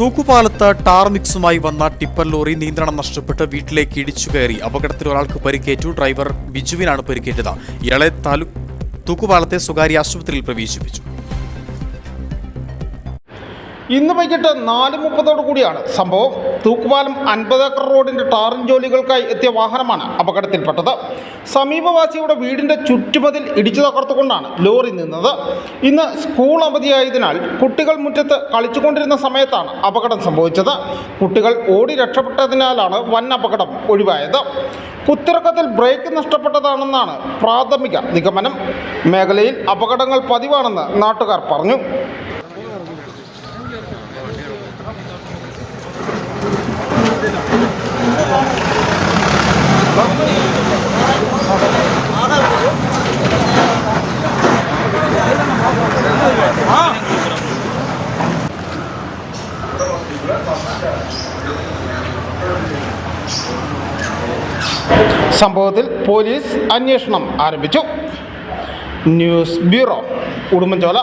തൂക്കുപാലത്ത് tar മിക്സുമായി വന്ന tipper lorry നിയന്ത്രണം നഷ്ടപ്പെട്ട് വീട്ടിലേക്ക് ഇടിച്ചു കയറി. അപകടത്തിൽ ഒരാൾക്ക് പരിക്കേറ്റു. ഡ്രൈവർ ബിജുവിനാണ് പരിക്കേറ്റത്. ഇയാളെ താലൂക്ക് തൂക്കുപാലത്തെ സ്വകാര്യ ആശുപത്രിയിൽ പ്രവേശിപ്പിച്ചു. ഇന്ന് വൈകിട്ട് നാല് മുപ്പതോടു കൂടിയാണ് സംഭവം. തൂക്കുപാലം അൻപത് ഏക്കർ റോഡിന്റെ ടാറിൻ ജോലികൾക്കായി എത്തിയ വാഹനമാണ് അപകടത്തിൽപ്പെട്ടത്. സമീപവാസിയുടെ വീടിന്റെ ചുറ്റുമതിൽ ഇടിച്ചു തകർത്തുകൊണ്ടാണ് ലോറി നിന്നത്. ഇന്ന് സ്കൂൾ അവധിയായതിനാൽ കുട്ടികൾ മുറ്റത്ത് കളിച്ചുകൊണ്ടിരുന്ന സമയത്താണ് അപകടം സംഭവിച്ചത്. കുട്ടികൾ ഓടി രക്ഷപ്പെട്ടതിനാലാണ് വൻ അപകടം ഒഴിവായത്. കുത്തിറക്കത്തിൽ ബ്രേക്ക് നഷ്ടപ്പെട്ടതാണെന്നാണ് പ്രാഥമിക നിഗമനം. മേഖലയിൽ അപകടങ്ങൾ പതിവാണെന്ന് നാട്ടുകാർ പറഞ്ഞു. സംഭവത്തിൽ പോലീസ് അന്വേഷണം ആരംഭിച്ചു. News bureau Udumbanchola.